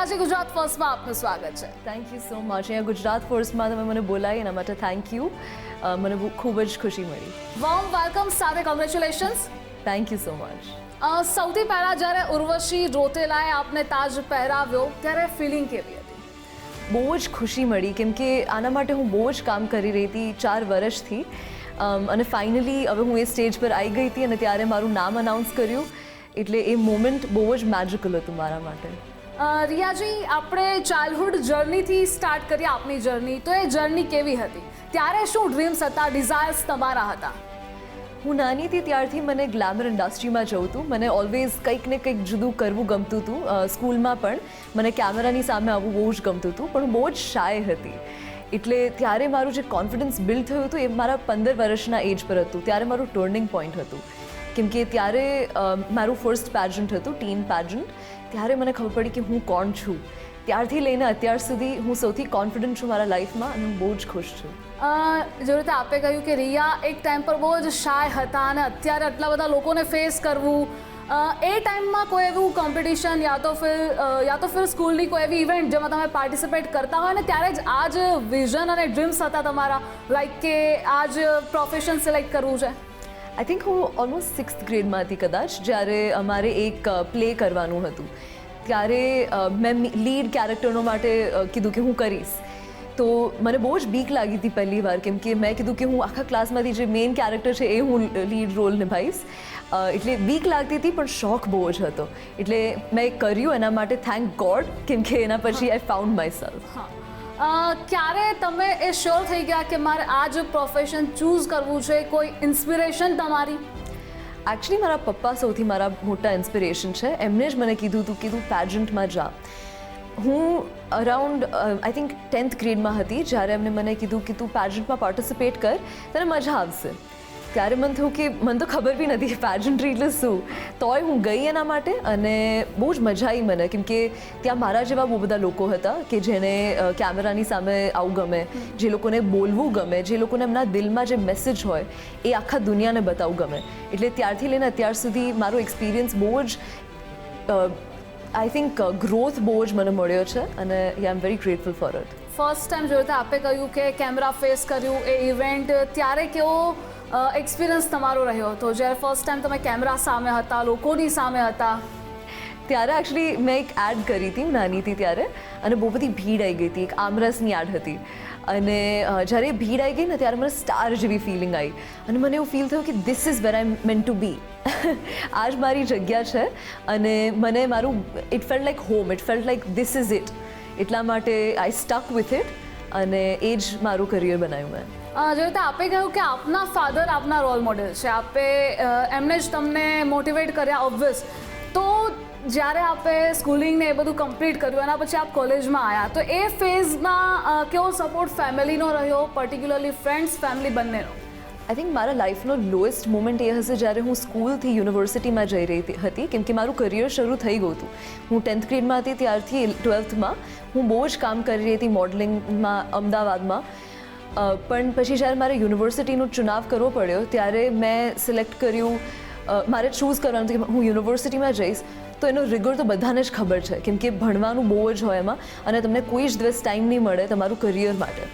રિયાજી ગુજરાત ફર્સ્ટમાં આપનું સ્વાગત છે. થેન્ક યુ સો મચ અહીંયા ગુજરાત ફર્સ્ટમાં તમે મને બોલાવી એના માટે થેન્ક યુ મને બહુ ખૂબ જ ખુશી મળી. વોર્મ વેલકમ સાથે congratulations thank you so much સૌથી પહેલાં જ્યારે ઉર્વશી રોતેલાએ આપને તાજ પહેરાવ્યો ત્યારે ફિલિંગ કેવી હતી? બહુ જ ખુશી મળી કેમ કે આના માટે હું બહુ જ કામ કરી રહી હતી ચાર વર્ષથી. અને ફાઇનલી હવે હું એ સ્ટેજ પર આવી ગઈ હતી અને ત્યારે મારું નામ અનાઉન્સ કર્યું. એટલે એ મોમેન્ટ બહુ જ મેજિકલ હતું મારા માટે. રિયાજી, આપણે ચાઇલ્ડહુડ જર્નીથી સ્ટાર્ટ કરીએ આપની જર્ની તો એ જર્ની કેવી હતી? ત્યારે શું ડ્રીમ્સ હતા ડિઝાયર્સ તમારા હતા? હું નાની હતી ત્યારથી મને ગ્લેમર ઇન્ડસ્ટ્રીમાં જવું હતું. મને ઓલવેઝ કંઈક ને કંઈક જુદું કરવું ગમતું હતું. સ્કૂલમાં પણ મને કેમેરાની સામે આવવું બહુ જ ગમતું હતું, પણ બહુ જ શાય હતી. એટલે ત્યારે મારું જે કોન્ફિડન્સ બિલ્ડ થયું હતું એ મારા પંદર વર્ષના એજ પર હતું. ત્યારે મારું ટર્નિંગ પોઈન્ટ હતું. કેમ કે ત્યારે મારું ફર્સ્ટ પેજન્ટ હતું ટીન પેજન્ટ ત્યારે મને ખબર પડી કે હું કોણ છું. ત્યારથી લઈને અત્યાર સુધી હું સૌથી કોન્ફિડન્ટ છું મારા લાઈફમાં અને હું બહુ જ ખુશ છું. જે રીતે આપે કહ્યું કે રિયા એક ટાઈમ પર બહુ જ શાય હતા અને અત્યારે આટલા બધા લોકોને ફેસ કરવું એ ટાઈમમાં કોઈ એવું કોમ્પિટિશન યા તો ફિર યા તો ફિર સ્કૂલની કોઈ એવી ઇવેન્ટ જેમાં તમે પાર્ટિસિપેટ કરતા હોય ને ત્યારે જ આ જ વિઝન અને ડ્રીમ્સ હતા તમારા લાઈક કે આ જ પ્રોફેશન સિલેક્ટ કરવું છે? આઈ થિંક હું ઓલમોસ્ટ સિક્સ્થ ગ્રેડમાં હતી કદાચ જ્યારે અમારે એક પ્લે કરવાનું હતું. ત્યારે મેં લીડ કેરેક્ટરનો માટે કીધું કે હું કરીશ. તો મને બહુ જ બીક લાગી હતી પહેલી વાર કેમ કે મેં કીધું કે હું આખા ક્લાસમાંથી જે મેઇન કેરેક્ટર છે એ હું લીડ રોલ નિભાવીશ એટલે બીક લાગતી હતી પણ શોખ બહુ જ હતો. એટલે મેં કર્યું એના માટે થેન્ક ગોડ કેમ કે એના પછી આઈ ફાઉન્ડ માય સેલ્ફ ક્યારે તમે એ શ્યોર થઈ ગયા કે મારે આ જ પ્રોફેશન ચૂઝ કરવું છે? કોઈ ઇન્સ્પિરેશન તમારી? એકચ્યુઅલી મારા પપ્પા સૌથી મારા મોટા ઇન્સ્પિરેશન છે. એમણે જ મને કીધું હતું કે તું પેજન્ટમાં જા. હું અરાઉન્ડ આઈ થિંક ટેન્થ ગ્રેડમાં હતી, જ્યારે એમને મને કીધું કે તું પેજન્ટમાં પાર્ટિસિપેટ કર, તને મજા આવશે. ત્યારે મને થયું કે મને તો ખબર બી નથી પેજન્ટ્રી એટલે શું. તોય હું ગઈ એના માટે અને બહુ જ મજા આવી મને. કેમ કે ત્યાં મારા જેવા બહુ બધા લોકો હતા કે જેને કેમેરાની સામે આવું ગમે, જે લોકોને બોલવું ગમે, જે લોકોને એમના દિલમાં જે મેસેજ હોય, એ આખા દુનિયાને બતાવવું ગમે. એટલે ત્યારથી લઈને અત્યાર સુધી મારો એક્સપિરિયન્સ બહુ જ આઈ થિંક ગ્રોથ બહુ જ મને મળ્યો છે અને I am very grateful for it first time જોયું આપે કહ્યું કે કેમેરા ફેસ કર્યું, એ ઇવેન્ટ ત્યારે કેવો એક્સપિરિયન્સ તમારો રહ્યો હતો. જ્યારે ફર્સ્ટ ટાઈમ તમે કેમેરા સામે હતા, લોકોની સામે હતા. ત્યારે એકચ્યુઅલી મેં એક એડ કરી હતી નાની હતી ત્યારે, અને બહુ બધી ભીડ આવી ગઈ હતી, એક આમરસની એડ હતી. અને જ્યારે ભીડ આવી ગઈ ને ત્યારે મને સ્ટાર જેવી ફિલિંગ આવી અને મને એવું ફીલ થયું કે this is where I meant to be આ જ મારી જગ્યા છે, અને મને મારું it felt like home it felt like this is it એટલા માટે આઈ સ્ટક વિથ ઇટ અને એ જ મારું કરિયર બનાવ્યું મેં. અ, જે આપે કહ્યું કે આપના ફાધર આપના રોલ મોડેલ છે. આપે એમણે જ તમને મોટિવેટ કર્યા ઓબ્વિયસ તો જ્યારે આપે સ્કૂલિંગ ને એ બધું કમ્પ્લીટ કર્યું એના પછી આપ કોલેજમાં આવ્યા તો એ ફેઝમાં કેવો સપોર્ટ ફેમિલીનો રહ્યો પર્ટિક્યુલરલી ફ્રેન્ડ્સ ફેમિલી બંનેનો? આઈ થિંક મારા લાઈફનો લોએસ્ટ મોમેન્ટ એ હશે જ્યારે હું સ્કૂલથી યુનિવર્સિટીમાં જઈ રહી હતી- કેમ કે મારું કરિયર શરૂ થઈ ગયું હતું. હું ટેન્થ ગ્રેડમાં હતી ત્યારથી ટ્વેલ્થમાં હું બહુ જ કામ કરી રહી હતી મોડલિંગમાં અમદાવાદમાં. પણ પછી જ્યારે મારે યુનિવર્સિટીનો ચુનાવ કરવો પડ્યો, ત્યારે મેં સિલેક્ટ કર્યું મારે ચૂઝ કરવાનું કે હું યુનિવર્સિટીમાં જઈશ, તો એનો રિગર તો બધાને જ ખબર છે, કેમ કે ભણવાનું બહુ જ હોય એમાં, અને તમને કોઈ જ દિવસ ટાઈમ નહીં મળે તમારું કરિયર માટે.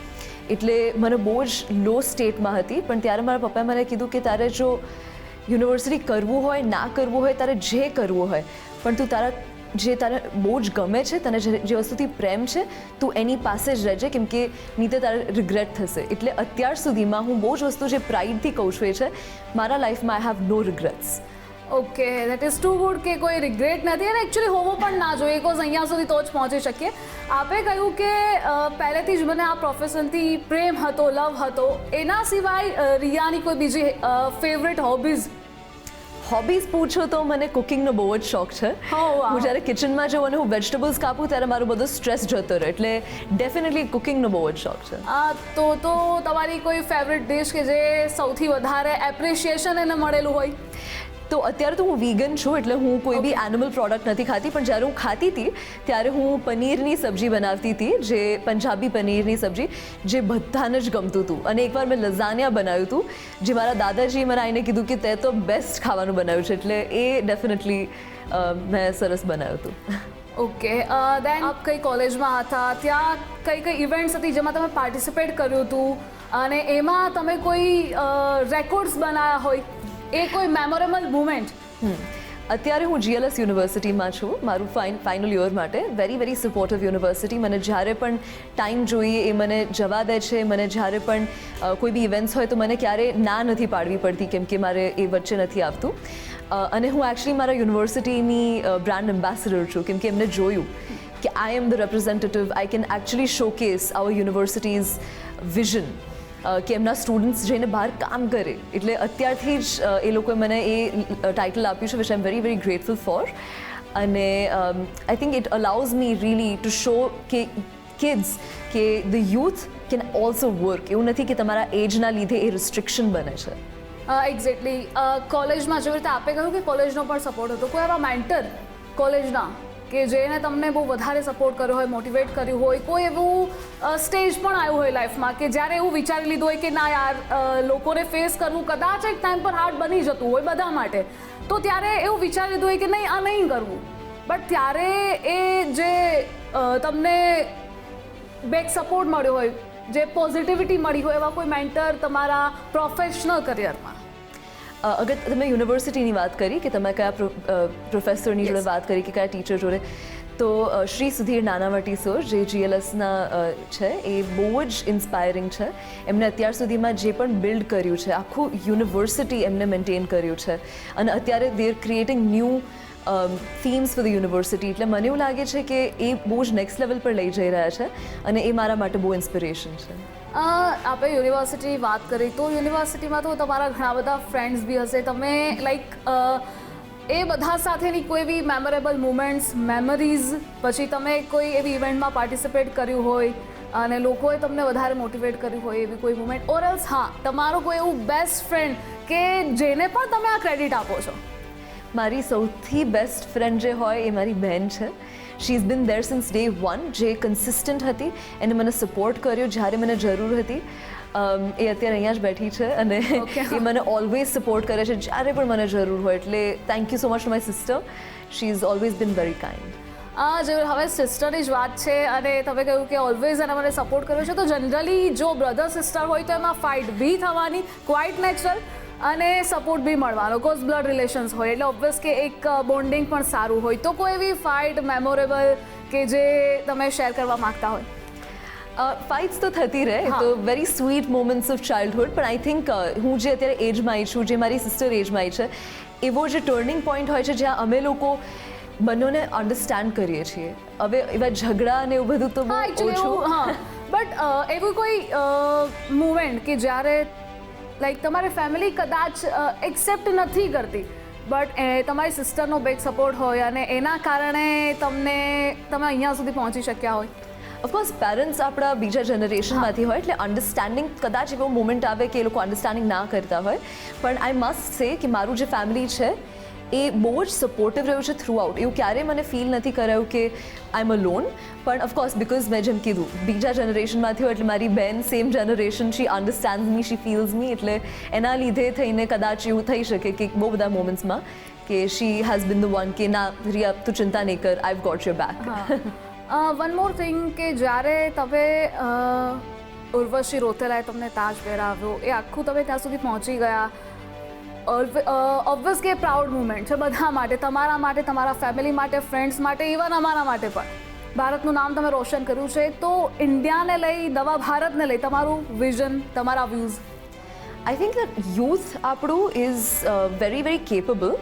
એટલે મને બહુ જ લો સ્ટેટમાં હતી, પણ ત્યારે મારા પપ્પાએ મને કીધું કે તારે જો યુનિવર્સિટી કરવું હોય, ના કરવું હોય, તારે જે કરવું હોય, પણ તું તારા જે તારે બહુ જ ગમે છે, તને જે વસ્તુથી પ્રેમ છે, તું એની પાસે જ રહેજે, કેમ કે નહીં તો તારે રિગ્રેટ થશે. એટલે અત્યાર સુધીમાં હું બહુ જ વસ્તુ જે પ્રાઇડથી કહું છું એ છે, મારા લાઈફમાં I have no regrets okay that is too good કે કોઈ રિગ્રેટ નથી. અને એકચ્યુઅલી હોવો પણ ના જોઈએ. કોઝ અહીંયા સુધી તો જ પહોંચી શકીએ. આપે કહ્યું કે પહેલેથી જ મને આ પ્રોફેશનથી પ્રેમ હતો લવ હતો. એના સિવાય રિયાની કોઈ બીજી ફેવરેટ હોબીઝ હોબીઝ પૂછો તો મને કુકિંગનો બહુ જ શોખ છે. હું જ્યારે કિચનમાં જાઉં અને હું વેજીટેબલ્સ કાપું ત્યારે મારો બધો સ્ટ્રેસ જતો રહે એટલે ડેફિનેટલી કુકિંગનો બહુ જ શોખ છે. આ તો તો તમારી કોઈ ફેવરેટ ડિશ કે જે સૌથી વધારે એપ્રિશિએશન એને મળેલું હોય? તો અત્યારે તો હું વીગન છું એટલે હું કોઈ બી એનિમલ પ્રોડક્ટ નથી ખાતી પણ જ્યારે હું ખાતી હતી ત્યારે હું પનીરની સબ્જી બનાવતી હતી જે પંજાબી પનીરની સબ્જી જે બધાને જ ગમતું હતું. અને એકવાર મેં લઝાનિયા બનાવ્યું હતું જે મારા દાદાજીએ મને આવીને કીધું કે તે તો બેસ્ટ ખાવાનું બનાવ્યું છે એટલે એ ડેફિનેટલી મેં સરસ બનાવ્યું હતું. ઓકે દેન આપ કઈ કોલેજમાં હતા? ત્યાં કઈ કઈ ઇવેન્ટ્સ હતી જેમાં તમે પાર્ટિસિપેટ કર્યું હતું? અને એમાં તમે કોઈ રેકોર્ડ્સ બનાવ્યા હોય? એ કોઈ મેમોરેબલ મુમેન્ટ. અત્યારે હું જીએલએસ યુનિવર્સિટીમાં છું. મારું ફાઇન ફાઇનલ યર માટે. વેરી વેરી સપોર્ટિવ યુનિવર્સિટી મને જ્યારે પણ ટાઈમ જોઈએ એ મને જવા દે છે. મને જ્યારે પણ કોઈ બી ઇવેન્ટ્સ હોય તો મને ક્યારે ના નથી પાડવી પડતી કેમ કે મારે એ વચ્ચે નથી આવતું. અને હું એકચ્યુઅલી મારા યુનિવર્સિટીની બ્રાન્ડ એમ્બેસેડર છું. કેમ કે એમને જોયું કે I am the representative I can actually showcase our universities vision કે એમના સ્ટુડન્ટ્સ જઈને બહાર કામ કરે. એટલે અત્યારથી જ એ લોકોએ મને એ ટાઇટલ આપ્યું છે which I am very very grateful for અને I think it allows me really to show કે કિડ્સ કે the youth can also work એવું નથી કે તમારા એજના લીધે એ રિસ્ટ્રિક્શન બને છે. એક્ઝેક્ટલી કોલેજમાં જેવી રીતે આપે કહ્યું કે કોલેજનો પણ સપોર્ટ હતો. કોઈ એવા મેન્ટર કોલેજના કે જેને તમને બહુ વધારે સપોર્ટ કર્યો હોય મોટિવેટ કર્યું હોય, કોઈ એવું સ્ટેજ પણ આવ્યું હોય લાઈફમાં કે જ્યારે એવું વિચારી લીધું હોય કે ના યાર લોકોને ફેસ કરવું કદાચ એક ટાઈમ પર હાર્ડ બની જતું હોય બધા માટે, તો ત્યારે એવું વિચારી લીધું હોય કે નહીં, આ નહીં કરવું. બટ ત્યારે એ જે તમને બેક સપોર્ટ મળ્યો હોય, જે પોઝિટિવિટી મળી હોય એવા કોઈ મેન્ટર તમારા પ્રોફેશનલ કરિયરમાં અગર તમે યુનિવર્સિટીની વાત કરી કે તમે કયા પ્રોફેસરની જોડે વાત કરી કે કયા ટીચર જોડે તો શ્રી સુધીર નાનાવટી સર જે જીએલએસના છે એ બહુ જ ઇન્સ્પાયરિંગ છે. એમને અત્યાર સુધીમાં જે પણ બિલ્ડ કર્યું છે આખું યુનિવર્સિટી એમને મેન્ટેન કર્યું છે. અને અત્યારે they are creating new themes for the university એટલે મને એવું લાગે છે કે એ બહુ જ નેક્સ્ટ લેવલ પર લઈ જઈ રહ્યા છે અને એ મારા માટે બહુ ઇન્સ્પિરેશન છે. આપણે યુનિવર્સિટીની વાત કરી, તો યુનિવર્સિટીમાં તો તમારા ઘણા બધા ફ્રેન્ડ્સ બી હશે. તમે લાઈક એ બધા સાથેની કોઈ બી મેમોરેબલ મુમેન્ટ્સ મેમરીઝ પછી તમે કોઈ એવી ઇવેન્ટમાં પાર્ટિસિપેટ કર્યું હોય, અને લોકોએ તમને વધારે મોટિવેટ કર્યું હોય એવી કોઈ મુમેન્ટ ઓર એલ્સ હા, તમારો કોઈ એવું બેસ્ટ ફ્રેન્ડ કે જેને પણ તમે આ ક્રેડિટ આપો છો. મારી સૌથી બેસ્ટ ફ્રેન્ડ જે હોય એ મારી બહેન છે. She is been there since day one જે કન્સિસ્ટન્ટ હતી એને મને સપોર્ટ કર્યો જ્યારે મને જરૂર હતી. એ અત્યારે અહીંયા જ બેઠી છે અને એ મને ઓલવેઝ સપોર્ટ કરે છે જ્યારે પણ મને જરૂર હોય. એટલે thank you so much to my sister she is always been very kind આ જરૂર. હવે સિસ્ટરની જ વાત છે અને તમે કહ્યું કે ઓલવેઝ એને મને સપોર્ટ કર્યો છે. તો જનરલી જો બ્રધર સિસ્ટર હોય તો એમાં ફાઇટ બી થવાની. ક્વાઇટ નેચરલ અને સપોર્ટ બી મળવાનો. કોઝ બ્લડ રિલેશન્સ હોય એટલે ઓબ્વિયસ કે એક બોન્ડિંગ પણ સારું હોય. તો કોઈ એવી ફાઇટ મેમોરેબલ કે જે તમે શેર કરવા માંગતા હોય? ફાઇટ્સ તો થતી રહે. તો very sweet moments of childhood પણ આઈ થિંક હું જે અત્યારે એજમાં આવી છું જે મારી સિસ્ટર એજમાં આવી છે એવો જે ટર્નિંગ પોઈન્ટ હોય છે જ્યાં અમે લોકો બંનેને અન્ડરસ્ટેન્ડ કરીએ છીએ. હવે એવા ઝઘડા ને એવું બધું તો બહુ હા ઓછું. બટ એવું કોઈ મુમેન્ટ કે જ્યારે લાઈક તમારી ફેમિલી કદાચ એક્સેપ્ટ નથી કરતી. બટ એ તમારી સિસ્ટરનો બેક સપોર્ટ હોય અને એના કારણે તમને તમે અહીંયા સુધી પહોંચી શક્યા હોય. ઓફકોર્સ પેરેન્ટ્સ આપણા બીજા જનરેશનમાંથી હોય એટલે અન્ડરસ્ટેન્ડિંગ કદાચ એવો મોમેન્ટ આવે કે એ લોકો અન્ડરસ્ટેન્ડિંગ ના કરતા હોય. પણ આઈ મસ્ટ સે કે મારું જે ફેમિલી છે એ બહુ જ સપોર્ટિવ રહ્યું છે થ્રુ આઉટ એવું ક્યારેય મને ફીલ નથી કરાયું કે આઈ એમ અ લોન પણ ઓફકોર્સ બિકોઝ મેં જેમ કીધું, બીજા જનરેશનમાંથી હોય એટલે મારી બેન same generation she understand me she feels me એટલે એના લીધે થઈને કદાચ એવું થઈ શકે કે બહુ બધા મોમેન્ટ્સમાં કે she has been the one કે, ના, રિયા, તું ચિંતા નહીં કર I've got your back one more thing કે જ્યારે તમે ઉર્વશી રોતેલાએ તમને તાજ પહેરાવ્યો, એ આખું તમે ત્યાં સુધી પહોંચી ગયા ઓબ્વિયસ કે પ્રાઉડ મુમેન્ટ છે બધા માટે, તમારા માટે, તમારા ફેમિલી માટે ફ્રેન્ડ્સ માટે ઇવન અમારા માટે પણ. ભારતનું નામ તમે રોશન કર્યું છે, તો ઇન્ડિયાને લઈ, નવા ભારતને લઈ, તમારું વિઝન તમારા views I think that youth આપણું ઇઝ વેરી વેરી કેપેબલ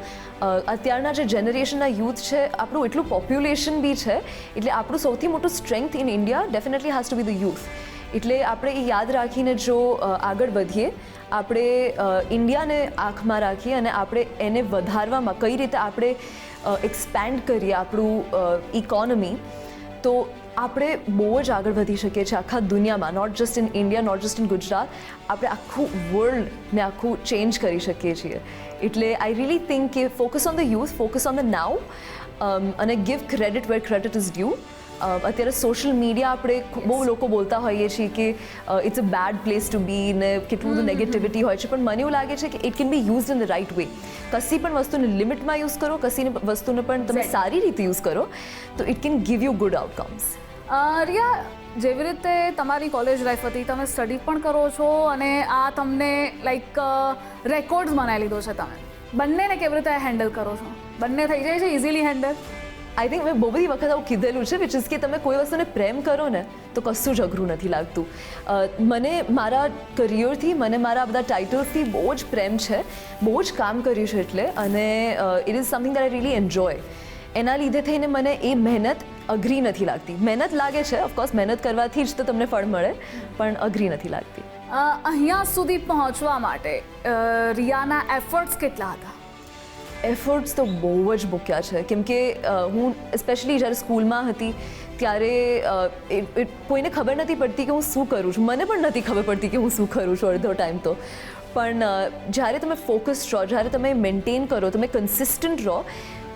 અત્યારના જે જનરેશનના યુથ છે, આપણું એટલું પોપ્યુલેશન બી છે, એટલે આપણું સૌથી મોટું strength in India definitely has to be the youth એટલે આપણે એ યાદ રાખીને જો આગળ વધીએ, આપણે ઇન્ડિયાને આંખમાં રાખીએ અને આપણે એને વધારવામાં કઈ રીતે આપણે એક્સપેન્ડ કરીએ આપણું ઇકોનોમી તો આપણે બહુ જ આગળ વધી શકીએ છીએ આખા દુનિયામાં not just in India not just in Gujarat આપણે આખું વર્લ્ડને આખું ચેન્જ કરી શકીએ છીએ. એટલે આઈ રિયલી થિંક કે focus on the youth focus on the now અને give credit where credit is due અત્યારે સોશિયલ મીડિયા આપણે બહુ લોકો બોલતા હોઈએ છીએ કે it's a bad place to be ને કેટલું બધું નેગેટિવિટી હોય છે પણ મને એવું લાગે છે કે it can be use in the right way કશી પણ વસ્તુને લિમિટમાં યુઝ કરો કશી વસ્તુને પણ તમે સારી રીતે યુઝ કરો તો it can give you good outcomes Riya જેવી રીતે તમારી કોલેજ લાઈફ હતી તમે સ્ટડી પણ કરો છો અને આ તમને લાઈક રેકોર્ડ્સ બનાવી લીધો છે તમે. બંનેને કેવી રીતે હેન્ડલ કરો છો? બંને થઈ જાય છે ઇઝીલી હેન્ડલ આઈ થિંક મેં બહુ બધી વખત આવું કીધેલું છે વિચ ઇઝ કે તમે કોઈ વસ્તુને પ્રેમ કરો ને તો કશું જ અઘરું નથી લાગતું. મને મારા કરિયરથી મને મારા બધા ટાઇટલ્સથી બહુ જ પ્રેમ છે, બહુ જ કામ કર્યું છે એટલે, અને it is something that I really enjoy એના લીધે થઈને મને એ મહેનત અઘરી નથી લાગતી. મહેનત લાગે છે ઓફકોર્સ મહેનત કરવાથી જ તો તમને ફળ મળે, પણ અઘરી નથી લાગતી. અહીંયા સુધી પહોંચવા માટે રિયાના એફર્ટ્સ કેટલા હતા? એફર્ટ્સ તો બહુ જ મૂક્યા છે. કેમ કે હું સ્પેશિયલી જ્યારે સ્કૂલમાં હતી ત્યારે કોઈને ખબર નથી પડતી કે હું શું કરું છું. મને પણ નથી ખબર પડતી કે હું શું કરું છું અડધો ટાઈમ તો. પણ જ્યારે તમે ફોકસ રહો જ્યારે તમે મેન્ટેન કરો તમે કન્સિસ્ટન્ટ રહો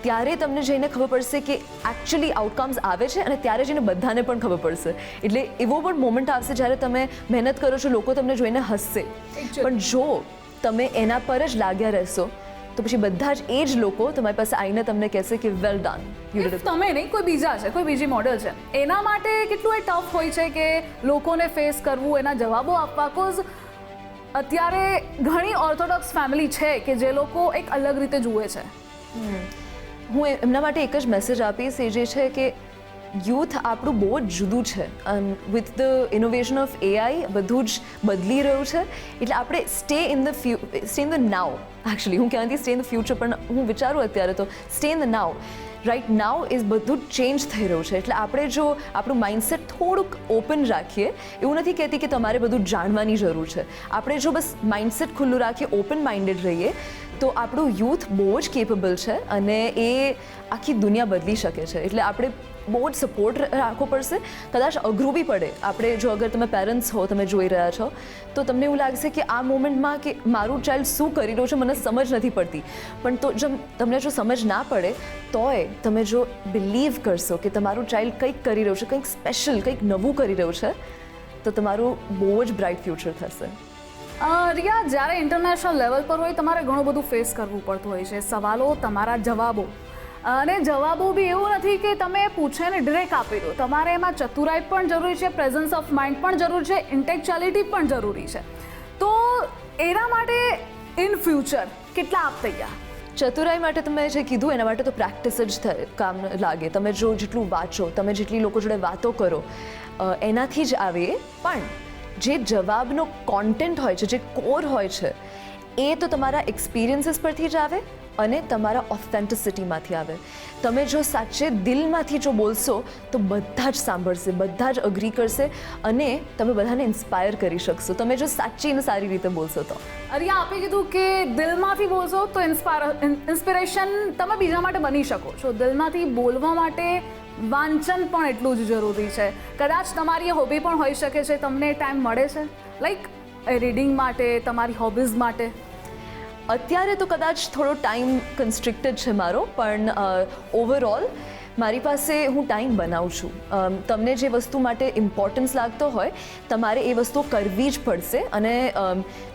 ત્યારે તમને જઈને ખબર પડશે કે એકચ્યુઅલી આઉટકમ્સ આવે છે અને ત્યારે જઈને બધાને પણ ખબર પડશે. એટલે એવો પણ મોમેન્ટ આવશે જ્યારે તમે મહેનત કરો છો લોકો તમને જોઈને હસશે. પણ જો તમે એના પર જ લાગ્યા રહેશો તો પછી બધા જ એ જ લોકો તમારી પાસે આવીને તમને કહેશે કે વેલ ડન યુ તમે નહીં કોઈ બીજા છે કોઈ બીજી મોડેલ છે એના માટે કેટલું એ ટફ હોય છે કે લોકોને ફેસ કરવું એના જવાબો આપવા? કોઝ અત્યારે ઘણી ઓર્થોડોક્સ ફેમિલી છે કે જે લોકો એક અલગ રીતે જુએ છે. હું એમના માટે એક જ મેસેજ આપીશ એ જે છે કે યુથ આપણું બહુ જ જુદું છે. With the innovation of AI બધું જ બદલી રહ્યું છે. એટલે આપણે stay in the few stay in the now actually હું ક્યાંથી સ્ટે ઇન ધ ફ્યુચર પણ હું વિચારું અત્યારે તો stay in the now right now is બધું ચેન્જ થઈ રહ્યું છે. એટલે આપણે જો આપણું માઇન્ડસેટ થોડુંક ઓપન રાખીએ, એવું નથી કહેતી કે તમારે બધું જાણવાની જરૂર છે. આપણે જો બસ માઇન્ડસેટ ખુલ્લું રાખીએ ઓપન માઇન્ડેડ રહીએ, તો આપણું યુથ બહુ જ કેપેબલ છે અને એ આખી દુનિયા બદલી શકે છે. એટલે આપણે બહુ જ સપોર્ટ રાખવો પડશે. કદાચ અઘરું બી પડે. આપણે જો અગર તમે પેરેન્ટ્સ હો, તમે જોઈ રહ્યા છો, તો તમને એવું લાગશે કે આ મોમેન્ટમાં કે મારું ચાઇલ્ડ શું કરી રહ્યું છે, મને સમજ નથી પડતી. પણ તો જો તમને જો સમજ ના પડે, તોય તમે જો બિલીવ કરશો કે તમારું ચાઇલ્ડ કંઈક કરી રહ્યું છે, કંઈક સ્પેશિયલ કંઈક નવું કરી રહ્યું છે, તો તમારું બહુ જ બ્રાઇટ ફ્યુચર થશે. રિયા, જ્યારે ઇન્ટરનેશનલ લેવલ પર હોય, તમારે ઘણું બધું ફેસ કરવું પડતું હોય છે. સવાલો, તમારા જવાબો. અને જવાબો બી એવું નથી કે તમે પૂછે ને ડિરેક્ટ આપી દો તમારે એમાં ચતુરાઈ પણ જરૂરી છે પ્રેઝન્સ ઓફ માઇન્ડ પણ જરૂરી છે ઇન્ટેક્ચ્યુઆલિટી પણ જરૂરી છે. તો એના માટે ઇન ફ્યુચર કેટલા આપ તૈયાર? ચતુરાઈ માટે તમે જે કીધું, એના માટે તો પ્રેક્ટિસ જ કામ લાગે. તમે જો જેટલું વાંચો, તમે જેટલી લોકો જોડે વાતો કરો એનાથી જ આવે. પણ જે જવાબનો કોન્ટેન્ટ હોય છે, જે કોર હોય છે, એ તો તમારા એક્સપિરિયન્સીસ પરથી જ આવે. અને તમારા ઓથેન્ટિસિટીમાંથી આવે. તમે જો સાચે દિલમાંથી જો બોલશો, તો બધા જ સાંભળશે, બધા જ અગ્રી કરશે અને તમે બધાને ઇન્સ્પાયર કરી શકશો. તમે જો સાચી અને સારી રીતે બોલશો તો. અરિયા, આપે કીધું કે દિલમાંથી બોલશો તો ઇન્સ્પાયર ઇન્સ્પિરેશન તમે બીજા માટે બની શકો છો. દિલમાંથી બોલવા માટે વાંચન પણ એટલું જ જરૂરી છે. કદાચ તમારી હોબી પણ હોઈ શકે છે, તમને ટાઈમ મળે છે? લાઈક રીડિંગ માટે, તમારી હોબીઝ માટે. અત્યારે તો કદાચ થોડો ટાઈમ કન્સ્ટ્રિક્ટેડ છે મારો, પણ ઓવરઓલ મારી પાસે હું ટાઈમ બનાવું છું. તમને જે વસ્તુ માટે ઇમ્પોર્ટન્સ લાગતો હોય, તમારે એ વસ્તુ કરવી જ પડશે અને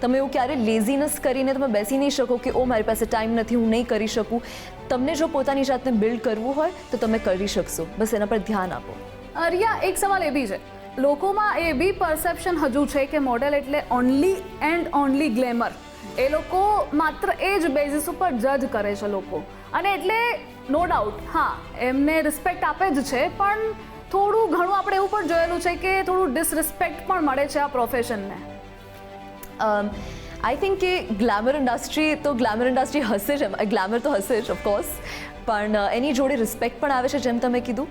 તમે એવું ક્યારે લેઝીનેસ કરીને તમે બેસી નહીં શકો કે ઓ મારી પાસે ટાઈમ નથી, હું નહીં કરી શકું. તમને જો પોતાની જાતને બિલ્ડ કરવું હોય, તો તમે કરી શકશો. બસ એના પર ધ્યાન આપો. અરિયા, એક સવાલ એ બી છે. લોકોમાં એ બી પરસેપ્શન હજુ છે કે મોડેલ એટલે ઓનલી એન્ડ ઓનલી ગ્લેમર એ લોકો માત્ર એ જ બેઝિસ ઉપર જજ કરે છે લોકો. અને એટલે નો ડાઉટ હા, એમને રિસ્પેક્ટ આપે જ છે, પણ થોડું ઘણું આપણે એવું પણ જોયેલું છે કે થોડું ડિસરિસ્પેક્ટ પણ મળે છે આ પ્રોફેશનને આઈ થિંક કે ગ્લેમર ઇન્ડસ્ટ્રી તો ગ્લેમર ઇન્ડસ્ટ્રી હશે જ ગ્લેમર તો હશે જ ઓફકોર્સ પણ એની જોડે રિસ્પેક્ટ પણ આવે છે, જેમ તમે કીધું.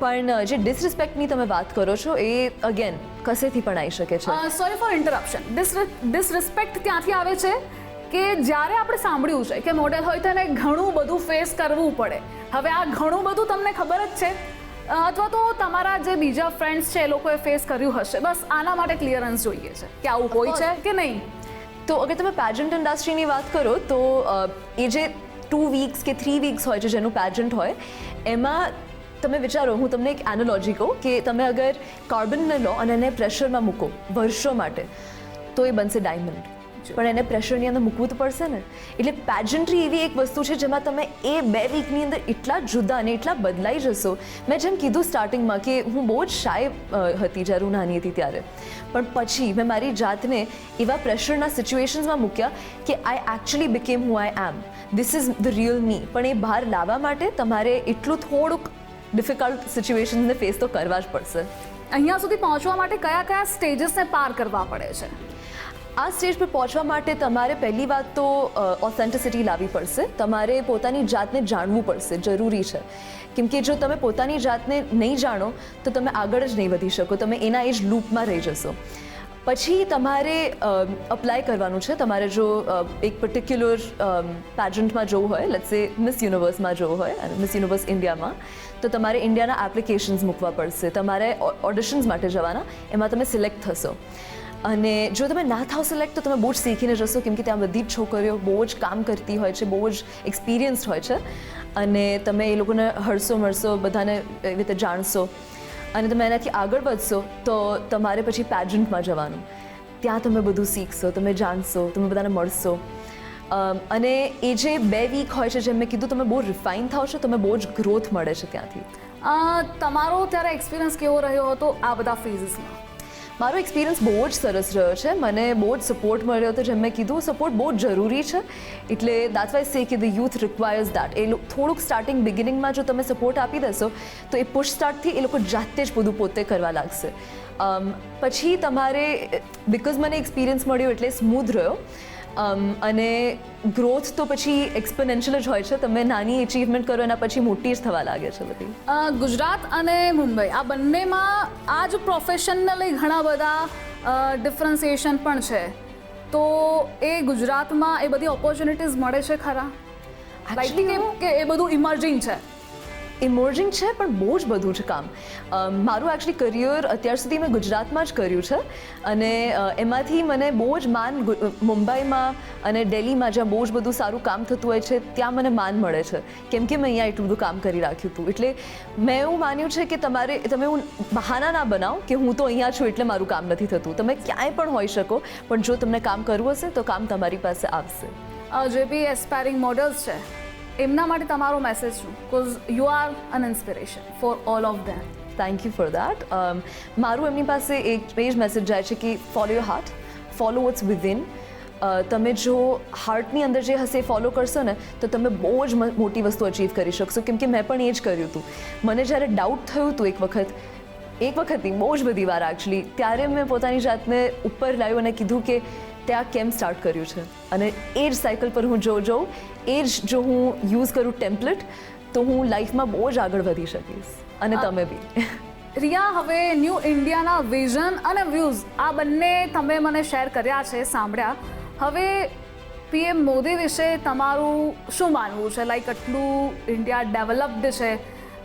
પણ જે ડિસરિસ્પેક્ટની તમે વાત કરો છો એ અગેન કસેથી પણ આવી શકે છે? સોરી ફોર ઇન્ટરપ્શન ડિસરિસ્પેક્ટ ત્યાંથી આવે છે? કે જ્યારે આપણે સાંભળ્યું છે કે મોડેલ હોય તો એને ઘણું બધું ફેસ કરવું પડે. હવે આ ઘણું બધું તમને ખબર જ છે? અથવા તો તમારા જે બીજા ફ્રેન્ડ્સ છે એ લોકોએ ફેસ કર્યું હશે. બસ આના માટે ક્લિયરન્સ જોઈએ છે કે આવું કોઈ છે કે નહીં? તો અગર તમે પેજન્ટ ઇન્ડસ્ટ્રીની વાત કરો તો એ જે ટુ વીક્સ કે થ્રી વીક્સ હોય છે જેનું પેજન્ટ હોય એમાં તમે વિચારો હું તમને એક એનોલોજી કહું કે તમે અગર કાર્બનને લો અને એને પ્રેશરમાં મૂકો વર્ષો માટે તો એ બનશે ડાયમંડ પણ એને પ્રેશરની અંદર મૂકવું તો પડશે ને? એટલે પેજન્ટ્રી એવી એક વસ્તુ છે જેમાં તમે એ બે વીકની અંદર એટલા જુદા અને એટલા બદલાઈ જશો. મેં જેમ કીધું સ્ટાર્ટિંગમાં કે હું બહુ જ શાય હતી જ્યારે હું નાની હતી ત્યારે. પણ પછી મેં મારી જાતને એવા પ્રેશરના સિચ્યુએશન્સમાં મૂક્યા કે I actually became who I am this is the real me પણ એ બહાર લાવવા માટે તમારે એટલું થોડુંક ડિફિકલ્ટ સિચ્યુએશન્સને ફેસ તો કરવા જ પડશે. અહીંયા સુધી પહોંચવા માટે કયા કયા સ્ટેજીસને પાર કરવા પડે છે? આ સ્ટેજ પર પહોંચવા માટે તમારે પહેલી વાત તો ઓથેન્ટિસિટી લાવવી પડશે. તમારે પોતાની જાતને જાણવું પડશે. જરૂરી છે. કેમ કે જો તમે પોતાની જાતને નહીં જાણો તો તમે આગળ જ નહીં વધી શકો. તમે એના એ જ લૂપમાં રહી જશો. પછી તમારે અપ્લાય કરવાનું છે. તમારે જો એક પર્ટિક્યુલર પેજન્ટમાં જવું હોય લેટ્સ સે મિસ યુનિવર્સમાં જવું હોય અને મિસ યુનિવર્સ ઇન્ડિયામાં તો તમારે ઇન્ડિયાના એપ્લિકેશન્સ મૂકવા પડશે. તમારે ઓડિશન્સ માટે જવાના. એમાં તમે સિલેક્ટ થશો. અને જો તમે ના થાવ સિલેક્ટ તો તમે બહુ જ શીખીને જશો, કેમ કે ત્યાં બધી જ છોકરીઓ બહુ જ કામ કરતી હોય છે, બહુ જ એક્સપિરિયન્સ્ડ હોય છે. અને તમે એ લોકોને હળશો મળશો બધાને એવી રીતે જાણશો. અને તમે એનાથી આગળ વધશો, તો તમારે પછી પેજન્ટમાં જવાનું. ત્યાં તમે બધું શીખશો, તમે જાણશો, તમે બધાને મળશો. અને એ જે બે વીક હોય છે, જેમ મેં કીધું, તમે બહુ રિફાઇન થાવ છો તમે બહુ જ ગ્રોથ મળે છે ત્યાંથી. તમારો ત્યારે એક્સપિરિયન્સ કેવો રહ્યો હતો આ બધા ફેઝિસમાં મારો એક્સપિરિયન્સ બહુ જ સરસ રહ્યો છે. મને બહુ જ સપોર્ટ મળ્યો હતો. જેમ મેં કીધું સપોર્ટ બહુ જ જરૂરી છે. એટલે દેટ્સ વાય સે કે ધ યુથ રિક્વાયર્સ દેટ એ થોડુંક સ્ટાર્ટિંગ બિગિનિંગમાં જો તમે સપોર્ટ આપી દેશો, તો એ પુશ સ્ટાર્ટથી એ લોકો જાતે જ બધું પોતે કરવા લાગશે. પછી તમારે બિકોઝ મને એક્સપિરિયન્સ મળ્યો એટલે સ્મૂધ રહ્યો. અને ગ્રોથ તો પછી એક્સપોનેન્શિયલ જ હોય છે. તમે નાની અચીવમેન્ટ કરો એના પછી મોટી જ થવા લાગે છે બધી. ગુજરાત અને મુંબઈ આ બંનેમાં આ જ પ્રોફેશનને લઈ ઘણા બધા ડિફરન્સિએશન પણ છે. તો એ ગુજરાતમાં એ બધી ઓપોર્ચ્યુનિટીઝ મળે છે ખરા? લાઈક કે એ બધું ઇમર્જિંગ છે? ઇમર્જિંગ છે, પણ બહુ જ બધું છે કામ. મારું એકચ્યુઅલી કરિયર અત્યાર સુધી મેં ગુજરાતમાં જ કર્યું છે. અને એમાંથી મને બહુ જ માન મુંબઈમાં અને દિલ્હીમાં જ્યાં બહુ જ બધું સારું કામ થતું હોય છે, ત્યાં મને માન મળે છે. કેમ કે મેં અહીંયા એટલું બધું કામ કરી રાખ્યું હતું. એટલે મેં એવું માન્યું છે કે તમારે, તમે હું બહાના ના બનાવો કે હું તો અહીંયા છું એટલે મારું કામ નથી થતું. તમે ક્યાંય પણ હોઈ શકો, પણ જો તમને કામ કરવું હશે તો કામ તમારી પાસે આવશે. જે બી એસ્પાયરિંગ મોડલ્સ છે એમના માટે તમારો મેસેજ શું cause you are an inspiration for all of them thank you for that મારું એમની પાસે એક એ જ મેસેજ જાય છે કે follow your heart follow what's within તમે જો હાર્ટની અંદર જે હશે ફોલો કરશો ને, તો તમે બહુ જ મોટી વસ્તુ અચીવ કરી શકશો. કેમ કે મેં પણ એ જ કર્યું હતું. મને જ્યારે ડાઉટ થયું હતું એક વખત, એક વખતની બહુ જ બધી વાર એકચ્યુઅલી ત્યારે મેં પોતાની જાતને ઉપર લાવ્યું અને કીધું કે તે આ કેમ સ્ટાર્ટ કર્યું છે? અને એ જ સાયકલ પર હું જો જોઉં એ જ જો હું યુઝ કરું ટેમ્પલેટ તો હું લાઈફમાં બહુ જ આગળ વધી શકીશ. અને તમે બી. રિયા હવે ન્યૂ ઇન્ડિયાના વિઝન અને વ્યૂઝ આ બંને તમે મને શેર કર્યા છે સાંભળ્યા. હવે પીએમ મોદી વિશે તમારું શું માનવું છે? લાઈક આટલું ઇન્ડિયા ડેવલપ્ડ છે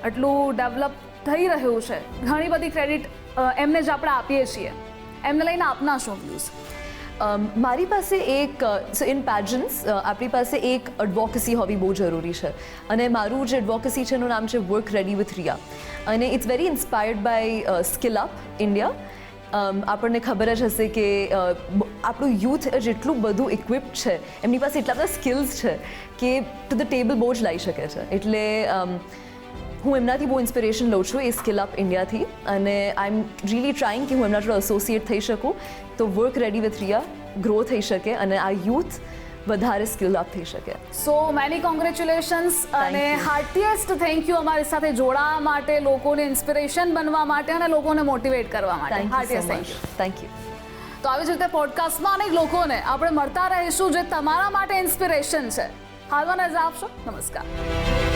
આટલું ડેવલપ થઈ રહ્યું છે. ઘણી બધી ક્રેડિટ એમને જ આપણે આપીએ છીએ. એમને લઈને આપના શું વ્યૂઝ મારી પાસે એક સો ઇન પેજન્સ આપણી પાસે એક એડવોકસી હોવી બહુ જરૂરી છે. અને મારું જે એડવોકસી છે એનું નામ છે વર્ક રેડી વિથ રિયા અને it's very inspired by skill up India આપણને ખબર જ હશે કે આપણું યુથ જેટલું બધું ઇક્વિપ્ડ છે, એમની પાસે એટલા બધા સ્કિલ્સ છે કે ટુ ધ ટેબલ બહુ જ લાવી શકે છે. એટલે હું એમનાથી બહુ ઇન્સ્પિરેશન લઉં છું એ સ્કિલ અપ ઇન્ડિયાથી અને આઈ એમ રીલી ટ્રાઇંગ કે હું એમના જોડે એસોસિએટ થઈ શકું તો work ready with Riya grow થઈ શકે અને આ યુથ વધારે સ્કિલ અપ થઈ શકે. સો મેની કોંગ્રેચ્યુલેશન્સ અને. હાર્ટીએસ્ટ થેન્ક યુ અમારી સાથે જોડાવા માટે લોકોને ઇન્સ્પિરેશન બનવા માટે અને લોકોને મોટિવેટ કરવા માટે. Heartiest thank you thank you તો આવી જ રીતે પોડકાસ્ટમાં અનેક લોકોને આપણે મળતા રહીશું જે તમારા માટે ઇન્સ્પિરેશન છે. હાલમાં નજર આપશો. નમસ્કાર.